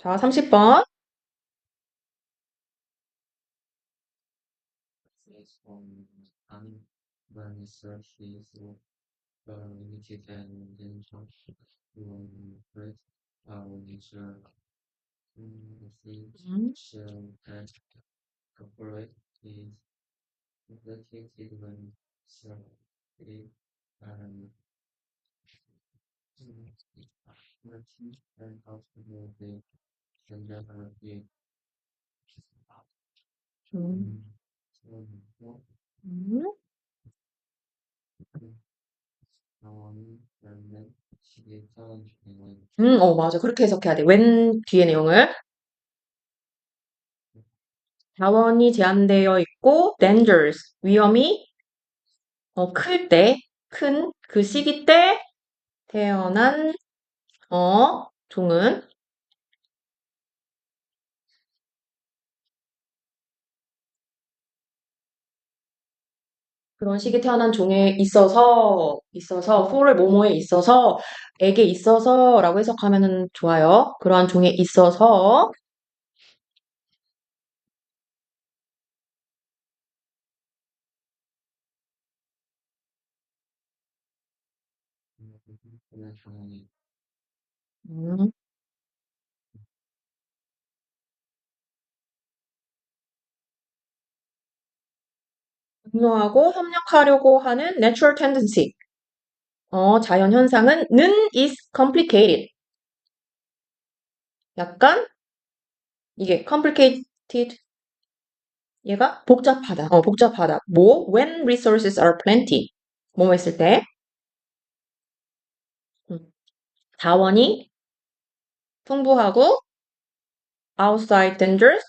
자, 30번. from unknown sources of limited and intention to break our nature 음. show that corporate is located when so it um working and possible the general be 음, 음, 뭐, 음. 중에는 음, 어, 맞아. 그렇게 해석해야 돼. when 뒤에 내용을. 자원이 제한되어 있고, dangers, 위험이, 어, 클 때, 큰, 그 시기 때 태어난, 어, 종은, 그런 시기 태어난 종에 있어서, 있어서, for를 뭐뭐에 있어서, 에게 있어서 라고 해석하면 좋아요. 그러한 종에 있어서, 그런 상황이 음, 분노하고 협력하려고 하는 natural tendency. 어, 자연 현상은 는 is complicated. 약간 이게 complicated 얘가 복잡하다. 어, 복잡하다. 뭐? when resources are plenty. 뭐뭐 했을 때 음, 자원이 풍부하고 outside dangers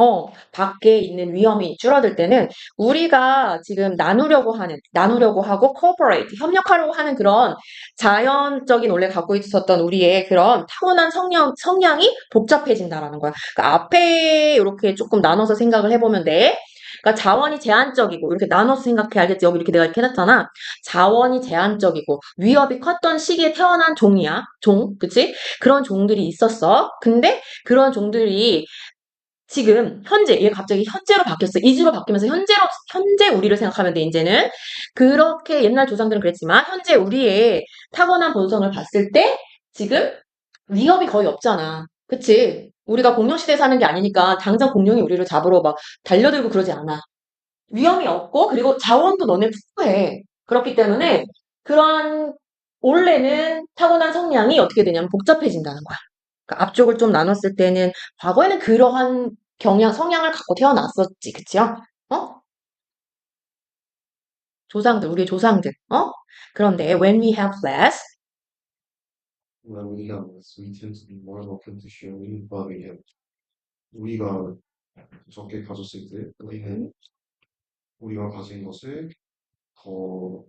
어, 밖에 있는 위험이 줄어들 때는 우리가 지금 나누려고 하는, 나누려고 하고 cooperate, 협력하려고 하는 그런 자연적인 원래 갖고 있었던 우리의 그런 타고난 성향, 성향이 복잡해진다라는 거야. 그러니까 앞에 이렇게 조금 나눠서 생각을 해보면 돼. 그러니까 자원이 제한적이고 이렇게 나눠서 생각해 알겠지? 여기 이렇게 내가 이렇게 해놨잖아. 자원이 제한적이고 위협이 컸던 시기에 태어난 종이야. 종, 그치? 그런 종들이 있었어. 근데 그런 종들이 지금 현재 얘 갑자기 현재로 바뀌었어. 이주로 바뀌면서 현재로 현재 우리를 생각하면 돼 이제는 그렇게 옛날 조상들은 그랬지만 현재 우리의 타고난 본성을 봤을 때 지금 위협이 거의 없잖아. 그치? 우리가 공룡 시대에 사는 게 아니니까 당장 공룡이 우리를 잡으러 막 달려들고 그러지 않아. 위험이 없고 그리고 자원도 너네 풍부해. 그렇기 때문에 그런 원래는 타고난 성향이 어떻게 되냐면 복잡해진다는 거야. 그러니까 앞쪽을 좀 나눴을 때는 과거에는 그러한 경향, 성향을 갖고 태어났었지, 그치요? 어? 조상들, 우리의 조상들, 어? 그런데 when we have less, when we have less, we tend to be more open to sharing what we have. 우리가 적게 가졌을 때 우리는 우리가 가진 것을 더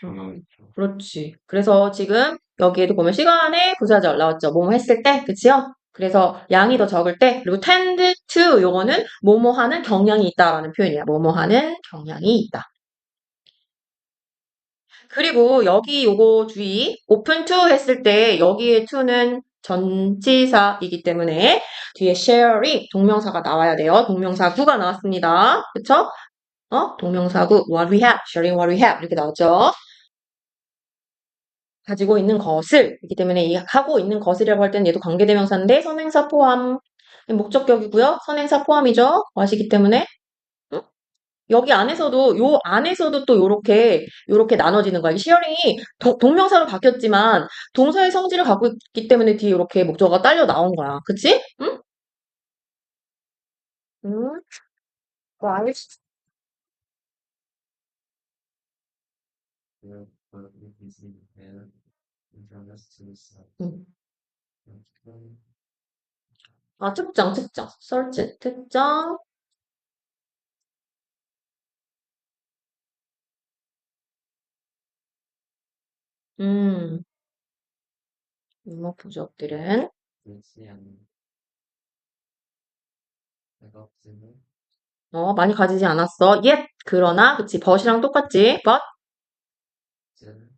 경향이 있죠. 그렇지. 그래서 지금 여기에도 보면 시간의 부사절 나왔죠. 뭐뭐 했을 때, 그치요? 그래서 양이 더 적을 때, 그리고 tend to 요거는 뭐뭐 하는 경향이 있다라는 표현이야. 뭐뭐 하는 경향이 있다. 그리고 여기 요거 주의, open to 했을 때 여기에 to는 전치사이기 때문에 뒤에 sharing 동명사가 나와야 돼요. 동명사 구가 나왔습니다. 그쵸? 어? 동명사구 what we have, sharing what we have 이렇게 나왔죠. 가지고 있는 것을 이기 때문에 이 하고 있는 것이라고 할 때는 얘도 관계대명사인데 선행사 포함 목적격이고요. 선행사 포함이죠. 와시기 때문에 응? 여기 안에서도 요 안에서도 또 요렇게 요렇게 나눠지는 거야. 이 시어링이 도- 동명사로 바뀌었지만 동사의 성질을 갖고 있기 때문에 뒤에 이렇게 목적어가 딸려 나온 거야. 그치? 응? 응? right. 아, 특정, 특정. search, 특정. 음, 내가 없으면 어, 많이 가지지 않았어. yet. 그러나, 그치. but이랑 똑같지. but. 이제는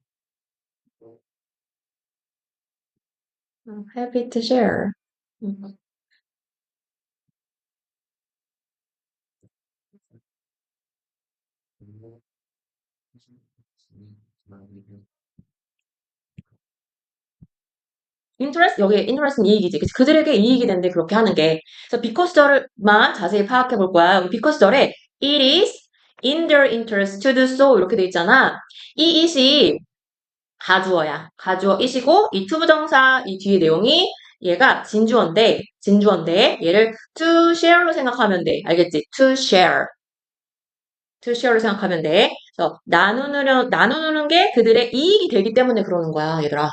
또 음, happy to share. 음. interest 여기 interest는 이익이지. 그들에게 이익이 되는데 그렇게 하는 게. 그래서 because절만 자세히 파악해 볼 거야. 여기 because절에 it is in their interest to do so 이렇게 돼 있잖아. 이 it이 가주어야. 가주어 it이고 이 투부정사 이 뒤에 내용이 얘가 진주어인데 진주어인데 얘를 to share로 생각하면 돼. 알겠지? to share. to share로 생각하면 돼. 그래서 나누는 나누는 게 그들의 이익이 되기 때문에 그러는 거야, 얘들아.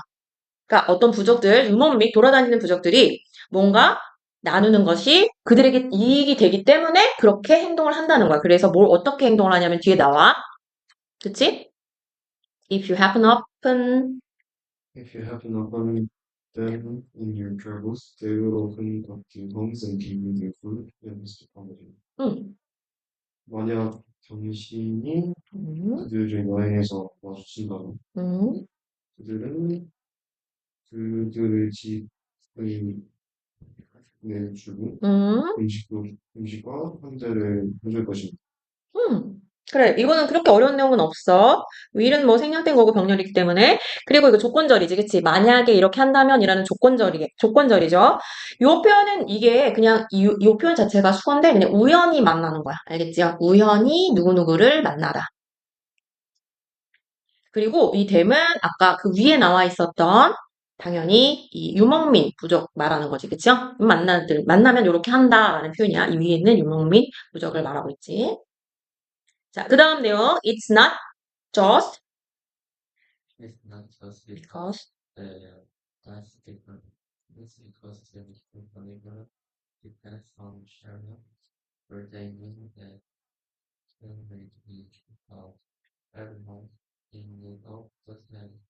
그러니까 어떤 부족들, 유목 및 돌아다니는 부족들이 뭔가 나누는 것이 그들에게 이익이 되기 때문에 그렇게 행동을 한다는 거야. 그래서 뭘 어떻게 행동을 하냐면 뒤에 나와. 그치? If you happen upon, If you happen upon them in your travels, they will open up their homes and give you their food and hospitality. 응. 만약 당신이 음, 그들을 여행에서 마주친다면 음, 그들은 그들의 집을 내 주고 음, 음식도, 음식과 환자를 해줄 것입니다. 음. 그래, 이거는 그렇게 어려운 내용은 없어. will은 뭐 생략된 거고 병렬이기 때문에. 그리고 이거 조건절이지, 그치? 만약에 이렇게 한다면이라는 조건절이, 조건절이죠. 요 표현은 이게 그냥 이, 요 표현 자체가 수건데 그냥 우연히 만나는 거야. 알겠지요? 우연히 누구누구를 만나다. 그리고 이 댐은 아까 그 위에 나와 있었던 당연히 이 유목민 부족 말하는 거지, 그쵸? 만나들 만나면 이렇게 한다라는 표현이야. 이 위에 있는 유목민 부족을 말하고 있지. 자, 그 다음 내용. It's not just It's not just because the that's different. It's because the different believer depends on sharing, where they mean that they may be of everyone in the of the same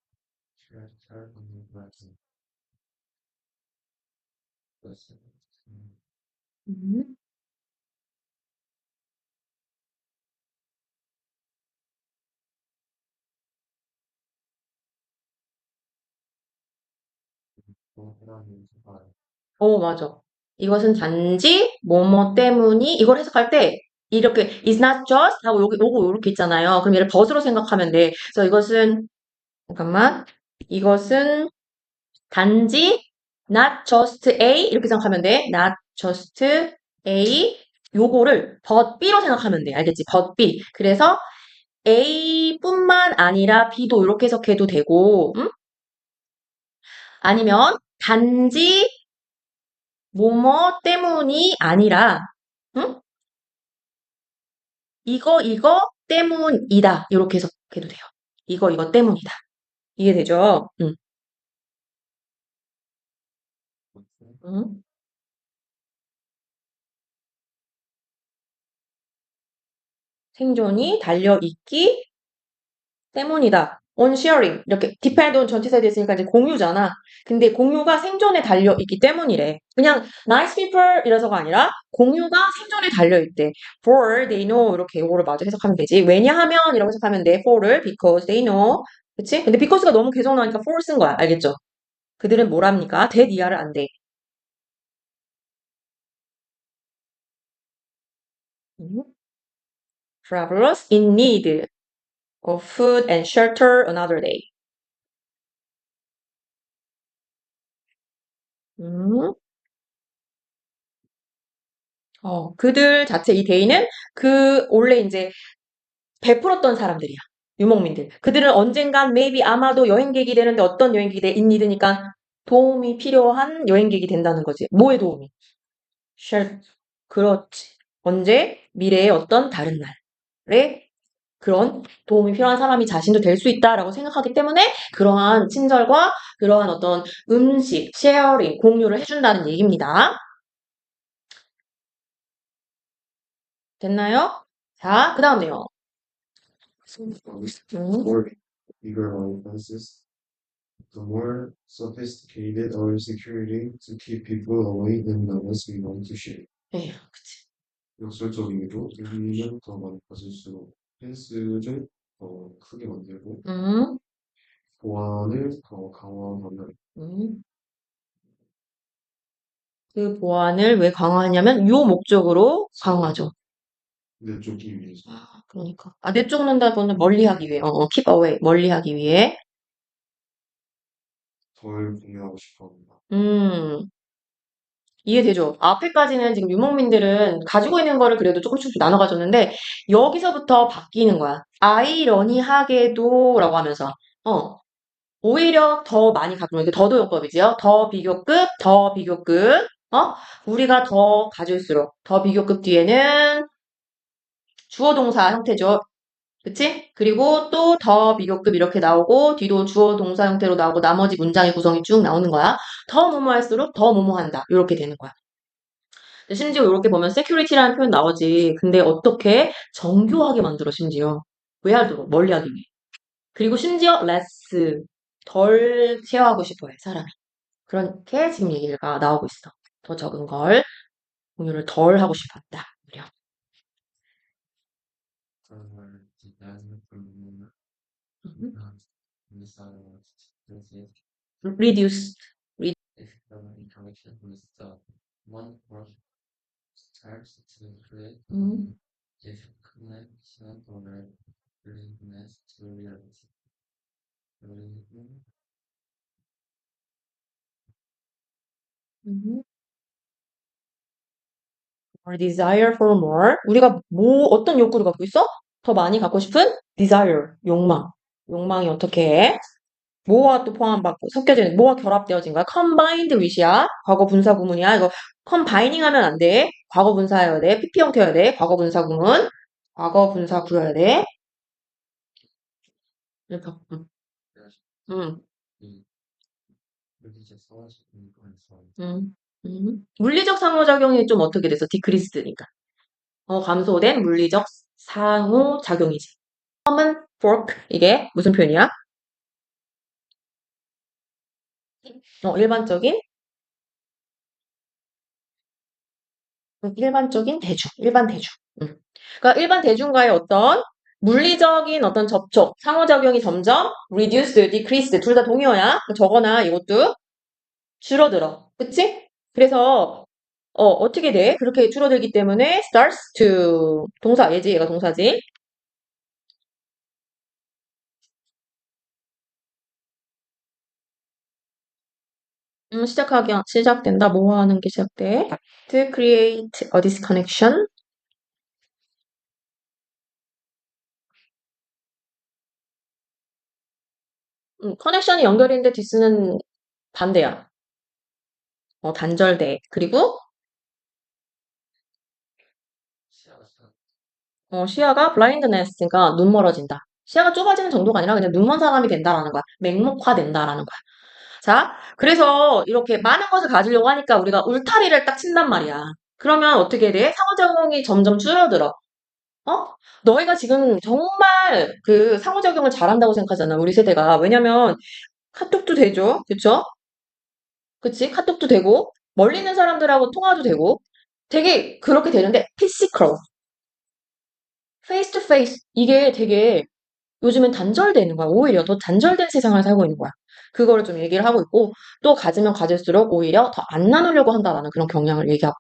character and blessing. Blessing. 음, 또 해라는 말. 어, 맞아. 이것은 단지 뭐뭐 때문이 이걸 해석할 때 이렇게 is not just 하고 여기 요거 요렇게 있잖아요. 그럼 얘를 벗으로 생각하면 돼. 그래서 이것은 잠깐만. 이것은 단지 not just A 이렇게 생각하면 돼. not just A 요거를 but B로 생각하면 돼. 알겠지? but B. 그래서 A뿐만 아니라 B도 이렇게 해석해도 되고, 응? 아니면 단지 뭐뭐 때문이 아니라, 응? 이거 이거 때문이다. 이렇게 해석해도 돼요. 이거 이거 때문이다. 이해되죠? 응. 응? 생존이 달려있기 때문이다. on sharing. 이렇게 depend on 전치사에 됐으니까 이제 공유잖아. 근데 공유가 생존에 달려있기 때문이래. 그냥 nice people 이라서가 아니라 공유가 생존에 달려있대. for they know 이렇게 이거를 마저 해석하면 되지. 왜냐하면 이라고 해석하면 돼. for를 because they know. 그치? 근데 because가 너무 계속 나오니까 for 쓴 거야. 알겠죠? 그들은 뭐랍니까? 대 이하를 안 돼. 음. Travelers in need of food and shelter another day. 음. 어, 그들 자체 이 데이는 그 원래 이제 베풀었던 사람들이야. 유목민들. 그들은 언젠간 maybe 아마도 여행객이 되는데 어떤 여행객이 돼? 인니드니까 도움이 필요한 여행객이 된다는 거지. 뭐의 도움이? 쉘 그렇지. 언제? 미래의 어떤 다른 날에 그런 도움이 필요한 사람이 자신도 될 수 있다라고 생각하기 때문에 그러한 친절과 그러한 어떤 음식, 쉐어링, 공유를 해준다는 얘기입니다. 됐나요? 자, 그 다음 내용. 음, more bigger offenses, the more sophisticated our security to keep people away and the less we want to share. 에휴, 그치. 역설적이게도 의미는 더 많아질수록 펜스를 더 크게 만들고 음, 보안을 더 강화하면 음. 그 보안을 왜 강화하냐면 요 목적으로 강화하죠. 내쫓기 위해서. 아, 그러니까. 아, 내쫓는다고는 멀리 하기 위해. 어, 어, keep away. 멀리 하기 위해. 덜 공유하고 싶어 합니다. 음, 이해되죠? 앞에까지는 지금 유목민들은 가지고 있는 거를 그래도 조금씩 나눠 가졌는데, 여기서부터 바뀌는 거야. 아이러니하게도 라고 하면서, 어, 오히려 더 많이 갖고 있는 게 더도용법이지요. 더 비교급, 더 비교급, 어? 우리가 더 가질수록, 더 비교급 뒤에는 주어 동사 형태죠. 그치? 그리고 또 더 비교급 이렇게 나오고 뒤도 주어 동사 형태로 나오고 나머지 문장의 구성이 쭉 나오는 거야. 더 뭐뭐 할수록 더 뭐뭐 한다. 이렇게 되는 거야. 심지어 이렇게 보면 security라는 표현 나오지. 근데 어떻게 정교하게 만들어 심지어. 왜 하도록 멀리 하기 위해. 그리고 심지어 less 덜 쉐어하고 싶어 해 사람이. 그렇게 지금 얘기가 나오고 있어. 더 적은 걸 공유를 덜 하고 싶었다. 무려. Further, the plasma from 음. missile disease reduce if the in connection with the one or starts to create 음. if connection or willingness to reality. Willing- 음. Or desire for more. 우리가 뭐, 어떤 욕구를 갖고 있어? 더 많이 갖고 싶은 desire, 욕망. 욕망이 어떻게 해? 뭐와 또 포함받고 섞여지는, 뭐와 결합되어진 거야? combined with이야. 과거 분사 구문이야. 이거 combining 하면 안 돼. 과거 분사여야 돼. PP 형태여야 돼. 과거 분사 구문. 과거 분사 구여야 돼. 이렇게, 음. 물리적 상호작용이 좀 어떻게 돼서 decreased니까. 어, 감소된 물리적 상호작용이지. common fork 이게 무슨 표현이야? 어, 일반적인 음, 일반적인 대중, 일반 대중. 음. 그러니까 일반 대중과의 어떤 물리적인 어떤 접촉, 상호작용이 점점 reduce, decrease 둘 다 동의어야. 저거나 이것도 줄어들어. 그치? 그래서 어, 어떻게 돼? 그렇게 줄어들기 때문에 starts to 동사, 얘지, 얘가 동사지. 음, 시작하기, 시작된다. 뭐 하는 게 시작돼? To create a disconnection. 음, 커넥션이 연결인데 디스는 반대야. 어, 단절돼. 그리고 어, 시야가 blindness가 눈 멀어진다. 시야가 좁아지는 정도가 아니라 그냥 눈먼 사람이 된다라는 거야. 맹목화된다라는 거야. 자, 그래서 이렇게 많은 것을 가지려고 하니까 우리가 울타리를 딱 친단 말이야. 그러면 어떻게 돼? 상호작용이 점점 줄어들어. 어? 너희가 지금 정말 그 상호작용을 잘한다고 생각하잖아. 우리 세대가. 왜냐면 카톡도 되죠. 그쵸? 그치? 카톡도 되고, 멀리 있는 사람들하고 통화도 되고, 되게 그렇게 되는데, 피지컬, 페이스 투 페이스, 이게 되게 요즘엔 단절되는 거야. 오히려 더 단절된 세상을 살고 있는 거야. 그거를 좀 얘기를 하고 있고, 또 가지면 가질수록 오히려 더 안 나누려고 한다라는 그런 경향을 얘기하고